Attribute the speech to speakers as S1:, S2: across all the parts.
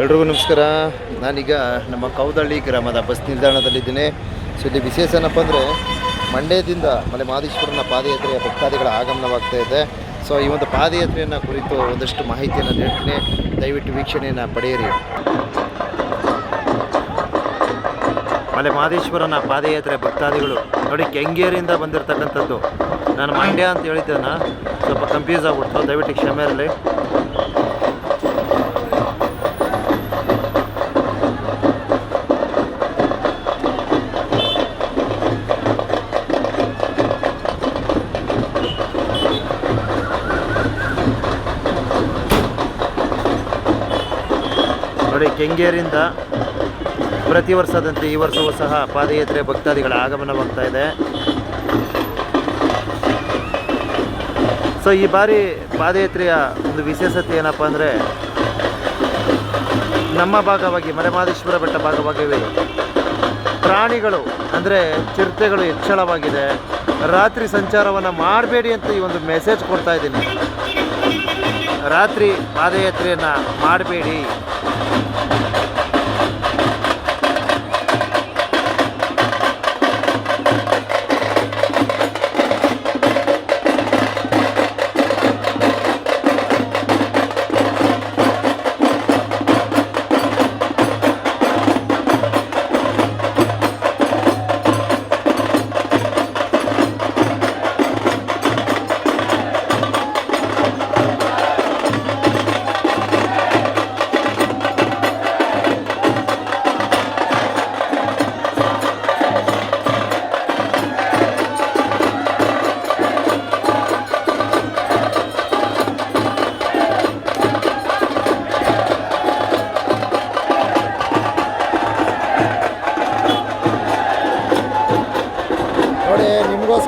S1: ಎಲ್ರಿಗೂ ನಮಸ್ಕಾರ. ನಾನೀಗ ನಮ್ಮ ಕೌದಳ್ಳಿ ಗ್ರಾಮದ ಬಸ್ ನಿಲ್ದಾಣದಲ್ಲಿದ್ದೀನಿ. ಸೊ ಇಲ್ಲಿ ವಿಶೇಷ ಏನಪ್ಪ ಅಂದರೆ ಮಂಡ್ಯದಿಂದ ಮಲೆ ಮಹದೇಶ್ವರನ ಪಾದಯಾತ್ರೆಯ ಭಕ್ತಾದಿಗಳ ಆಗಮನವಾಗ್ತಾ ಇದೆ. ಸೊ ಈ ಒಂದು ಪಾದಯಾತ್ರೆಯನ್ನು ಕುರಿತು ಒಂದಷ್ಟು ಮಾಹಿತಿಯನ್ನು ನೀಡ್ತೀನಿ. ದಯವಿಟ್ಟು ವೀಕ್ಷಣೆಯನ್ನು ಪಡೆಯಿರಿ. ಮಲೆ ಮಹದೇಶ್ವರನ ಪಾದಯಾತ್ರೆ ಭಕ್ತಾದಿಗಳು ನೋಡಿ ಕೆಂಗೇರಿಯಿಂದ ಬಂದಿರತಕ್ಕಂಥದ್ದು. ನಾನು ಮಂಡ್ಯ ಅಂತ ಹೇಳಿದ್ದೇನೆ? ಸ್ವಲ್ಪ ಕನ್ಫ್ಯೂಸ್ ಆಗ್ಬಿಡ್ತು. ದಯವಿಟ್ಟು ಕ್ಷಮೆ ಇರಲಿ ನೋಡಿ ಕೆಂಗೇರಿಂದ ಪ್ರತಿ ವರ್ಷದಂತೆ ಈ ವರ್ಷವೂ ಸಹ ಪಾದಯಾತ್ರೆ ಭಕ್ತಾದಿಗಳ ಆಗಮನವಾಗ್ತಾ ಇದೆ. ಸೊ ಈ ಬಾರಿ ಪಾದಯಾತ್ರೆಯ ಒಂದು ವಿಶೇಷತೆ ಏನಪ್ಪ ಅಂದರೆ, ನಮ್ಮ ಭಾಗವಾಗಿ ಮಲೆಮಹದೇಶ್ವರ ಬೆಟ್ಟ ಭಾಗವಾಗಿ ಪ್ರಾಣಿಗಳು ಅಂದರೆ ಚಿರತೆಗಳು ಹೆಚ್ಚಳವಾಗಿದೆ. ರಾತ್ರಿ ಸಂಚಾರವನ್ನು ಮಾಡಬೇಡಿ ಅಂತ ಈ ಒಂದು ಮೆಸೇಜ್ ಕೊಡ್ತಾ ಇದ್ದೀನಿ. ರಾತ್ರಿ ಪಾದಯಾತ್ರೆಯನ್ನು ಮಾಡಬೇಡಿ.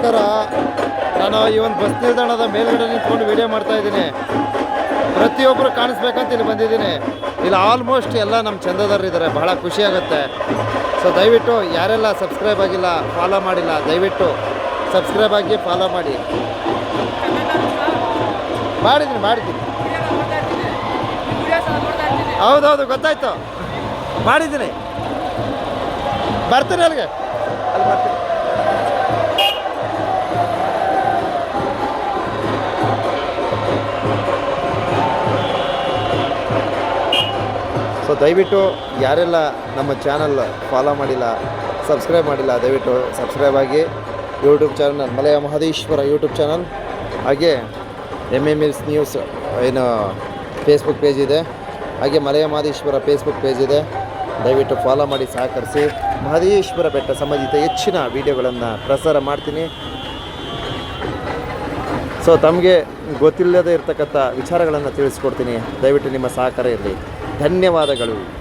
S1: ನಿಮಗೋಸ್ಕರ ನಾನು ಈ ಒಂದು ಬಸ್ ನಿಲ್ದಾಣದ ಮೇಲ್ಗಡೆ ನಿಂತ್ಕೊಂಡು ವಿಡಿಯೋ ಮಾಡ್ತಾ ಇದ್ದೀನಿ. ಪ್ರತಿಯೊಬ್ಬರು ಕಾಣಿಸ್ಬೇಕಂತ ಇಲ್ಲಿ ಬಂದಿದ್ದೀನಿ. ಇಲ್ಲಿ ಆಲ್ಮೋಸ್ಟ್ ಎಲ್ಲ ನಮ್ಮ ಚಂದದಾರರು ಇದ್ದಾರೆ. ಬಹಳ ಖುಷಿ ಆಗುತ್ತೆ. ಸೊ ದಯವಿಟ್ಟು ಯಾರೆಲ್ಲ ಸಬ್ಸ್ಕ್ರೈಬ್ ಆಗಿಲ್ಲ ಫಾಲೋ ಮಾಡಿಲ್ಲ, ದಯವಿಟ್ಟು ಸಬ್ಸ್ಕ್ರೈಬ್ ಆಗಿ ಫಾಲೋ ಮಾಡಿ. ಮಾಡಿದ್ದೀನಿ ಮಾಡಿದ್ದೀನಿ. ಹೌದೌದು, ಗೊತ್ತಾಯ್ತು. ಮಾಡಿದ್ದೀನಿ. ಬರ್ತೀನಿ ಅಲ್ಲಿಗೆ. ಸೊ ದಯವಿಟ್ಟು ಯಾರೆಲ್ಲ ನಮ್ಮ ಚಾನಲ್ ಫಾಲೋ ಮಾಡಿಲ್ಲ ಸಬ್ಸ್ಕ್ರೈಬ್ ಮಾಡಿಲ್ಲ, ದಯವಿಟ್ಟು ಸಬ್ಸ್ಕ್ರೈಬ್ ಆಗಿ YouTube channel Malaya Mahadeshwara YouTube channel ಹಾಗೆ ಎಂ ಎಂ ಎಸ್ ನ್ಯೂಸ್ ಏನು ಫೇಸ್ಬುಕ್ ಪೇಜ್ ಇದೆ. ಹಾಗೆ ಮಲಯ ಮಹದೇಶ್ವರ ಫೇಸ್ಬುಕ್ ಪೇಜ್ ಇದೆ. ದಯವಿಟ್ಟು ಫಾಲೋ ಮಾಡಿ, ಸಹಕರಿಸಿ. ಮಹದೇಶ್ವರ ಬೆಟ್ಟ ಸಂಬಂಧಿತ ಹೆಚ್ಚಿನ ವಿಡಿಯೋಗಳನ್ನು ಪ್ರಸಾರ ಮಾಡ್ತೀನಿ. ಸೊ ತಮಗೆ ಗೊತ್ತಿಲ್ಲದೇ ಇರತಕ್ಕಂಥ ವಿಚಾರಗಳನ್ನು ತಿಳಿಸ್ಕೊಡ್ತೀನಿ. ದಯವಿಟ್ಟು ನಿಮ್ಮ ಸಹಕಾರ ಇರಲಿ. ಧನ್ಯವಾದಗಳು.